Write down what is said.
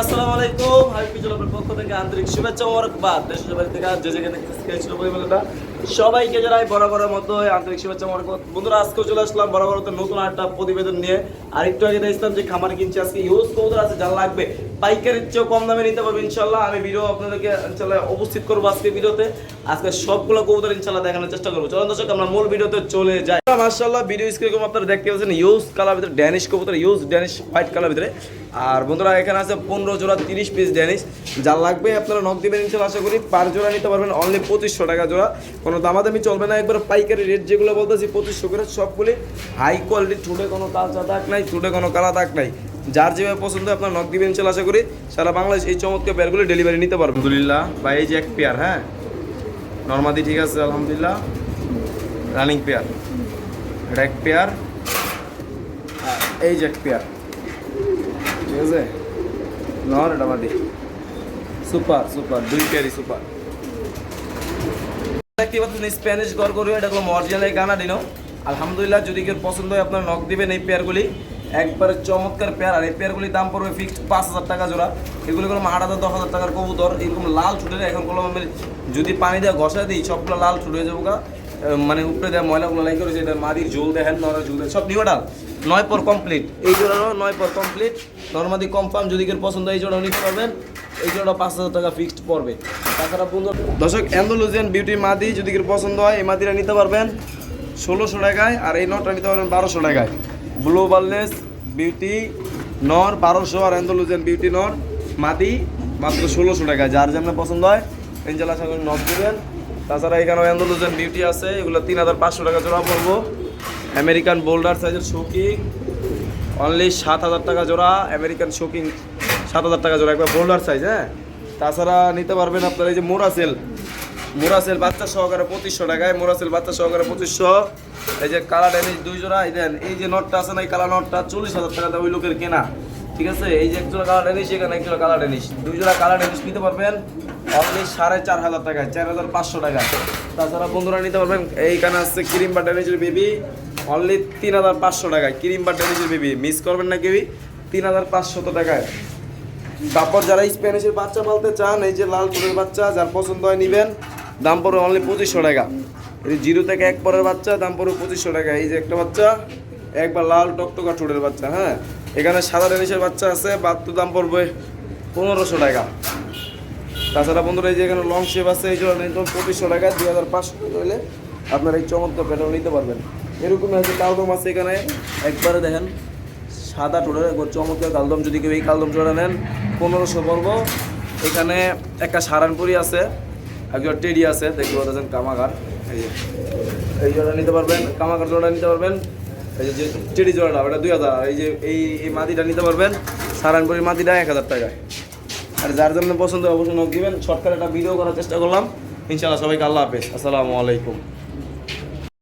আসসালামু আলাইকুম। পক্ষ থেকে আন্তরিক শুভেচ্ছা মোবারকবাদ। দেশের বাড়ি থেকে যে যেখানে খেয়েছিল পরিমাণটা সবাইকে জানাই বরাবরের মতো আন্তরিক শুভেচ্ছা মোবারকবাদ বন্ধুরা, আজকেও চলে আসলাম বরাবর নতুন একটা প্রতিবেদন নিয়ে। আর একটু আগে দেখছিলাম যে খামার কিনছে, আজকে ইউজ কবুতর আছে যা লাগবে পাইকারির চেয়েও কম দামে নিতে পারবে ইনশাল্লাহ আমি ভিডিও আপনাদেরকে ইনশাল্লাহ উপস্থিত করব আজকে ভিডিওতে। আজকে সবগুলো কবুতর ইনশাল্লাহ দেখানোর চেষ্টা করব। চলুন দর্শক, আমরা মূল ভিডিওতে চলে যাই। মার্শাল্লাহ ভিডিও স্ক্রিন আপনারা দেখতে পাচ্ছেন ইউজ কালার ভিতরে ড্যানিশ কবুতর, ইউজ ড্যানিশ হোয়াইট কালার ভিতরে। আর বন্ধুরা, এখানে আছে পনেরো জোড়া, তিরিশ পিস ড্যানিশ যা লাগবে আপনারা নক দিবেন ইনশাল্লাহ আশা করি। পার জোড়া নিতে পারবেন অনলি পঁচিশশো টাকা জোড়া। কোনো দামাদামি চলবে না। একবার পাইকারি রেট যেগুলো বলতেছি, পঁচিশশো করে সবগুলি হাই কোয়ালিটি ছুটে কোনো কালচা দাগ নাই ছুটে কোনো কালা দাগ নাই। যার যেভাবে পছন্দ আপনার নক দিবেন ইনশাল্লাহ আশা করি সারা বাংলাদেশ এই চমৎকার পেয়ারগুলি ডেলিভারি নিতে পারবেন আলহামদুলিল্লাহ বা এই যে এক পেয়ার হ্যাঁ? নর্মাদি ঠিক আছে, আলহামদুলিল্লাহ। রানিং পেয়ার এটা এক পেয়ার এই যে এক পেয়ার ঠিক আছে? নর, এটা মাদি সুপার সুপার দুই পেয়ারই সুপার দেখতে পাচ্ছেন স্প্যানিশ করবে এটা হলো এই কানাডিনো আলহামদুলিল্লাহ, যদি কেউ পছন্দ হয়, আপনার নখ দিবেন এই পেয়ারগুলি। একবারে চমৎকার পেয়ার, আর এই পেয়ারগুলির দাম পড়বে ফিক্সড পাঁচ হাজার টাকা জোড়া। এগুলো কোনো আট হাজার দশ হাজার টাকার কবুতর, এরকম লাল ছুটে এখন কোনো আমি যদি পানি দেওয়া ঘষা দিই, সবগুলো লাল ছুটে যাব গা। মানে উপরে দেওয়া ময়লাগুলো লাই করেছে, এটা মাদির ঝোল দেখেন নরা দেখেন। সব নিউডাল নয় পর কমপ্লিট এই জোড়ারও নয় পর কমপ্লিট নর্মাদি কনফার্ম যদি কেউ পছন্দ এই জোড়াও নিতে পারবেন। জোড়া পাঁচ হাজার টাকা ফিক্সড পড়বে। তাছাড়া বন্ধু দর্শক অ্যান্ডোলুজিয়ান বিউটি মাদি যদি কেউ পছন্দ হয়, এই মাদিরা নিতে পারবেন ষোলোশো টাকায়, আর এই নটটা নিতে পারবেন বারোশো টাকায়। ব্লু বার্লেস বিউটি নর বারোশো আর অ্যান্ডোলুজিয়ান বিউটি নর মাদি মাত্র ষোলোশো টাকায়। যার যেমন পছন্দ হয় ইনশাল্লাহ আশা নট দেবেন। তাছাড়া এখানেও অ্যান্ডোলুজিয়ান বিউটি আছে, এগুলো তিন হাজার পাঁচশো টাকা জোড়া পড়ব। আমেরিকান বোল্ডার সাইজের শোকিং অনলি সাত হাজার টাকা জোড়া আমেরিকান শোকিং সাত হাজার টাকা জোড়া, একবার বোল্ডার সাইজ হ্যাঁ? তাছাড়া নিতে পারবেন আপনার এই যে মোরাসেল মোরাসেল বাচ্চা সহকারে পঁচিশশো টাকায় মোরাসেল বাচ্চা সহকারে পঁচিশশো। এই যে কালা ড্যামেজ দুই জোড়া, এই দেন, এই যে নটটা আছে না, এই কালা নটটা চল্লিশ হাজার টাকা ওই লোকের কেনা। ঠিক আছে? এই যে এক জোড়া কালা ডেনিস এখানে এক জোড়া কালা ডেনিস দুই জোড়া কালা ডেনিস নিতে পারবেন অনলি সাড়ে চার হাজার টাকায়, চার হাজার পাঁচশো টাকা তাছাড়া বন্ধুরা নিতে পারবেন, এইখানে আসছে ক্রিম বা ডেনিসের বেবি অনলি তিন হাজার পাঁচশো টাকায়। ক্রিম বা ডেনিসের বেবি মিস করবেন না কেউই, তিন হাজার পাঁচশত টাকায়। তারপর যারা স্প্যানিশের বাচ্চা পালতে চান, এই যে লাল টুরের বাচ্চা, যার পছন্দ হয় নেবেন, দাম পড়বে অনলি পঁচিশশো টাকা। এই জিরো থেকে এক পরের বাচ্চা, দাম পড়বে পঁচিশশো টাকা। এই যে একটা বাচ্চা, একবার লাল টকটকা টুরের বাচ্চা হ্যাঁ? এখানে সাদা ডেনিশের বাচ্চা আছে বাচ্চার দাম পড়বে পনেরোশো টাকা। তাছাড়া বন্ধুরা, এই যে এখানে লং শেপ আছে, এই জন্য নিতে পঁচিশশো টাকা, দুই হাজার পাঁচশো হলে আপনারা এই চমৎকার প্যাটার্ন নিতে পারবেন। এরকম আছে কালদম আছে এখানে। একবারে দেখেন সাদা একবার চমৎকার কালদম। যদি কেউ এই কালদম জোড়া নেন, পনেরোশো পড়ব এখানে একটা সারানপুরি আছে একজন টেডি আছে, দেখতে পাচ্ছেন কামাগার। এই এই জোড়া নিতে পারবেন, কামাগার জোড়া নিতে পারবেন। এই যে টেডি জোড়াটা, ওটা দুই হাজার। এই যে, এই এই মাটিটা নিতে পারবেন সারানপুরির মাটিটা এক হাজার টাকায়। আর যার জন্য পছন্দ অবশ্যই নক দিবেন। শর্টকাট একটা ভিডিও করার চেষ্টা করলাম। ইনশাআল্লাহ সবাইকে আল্লাহ হাফেজ। আসসালামু আলাইকুম।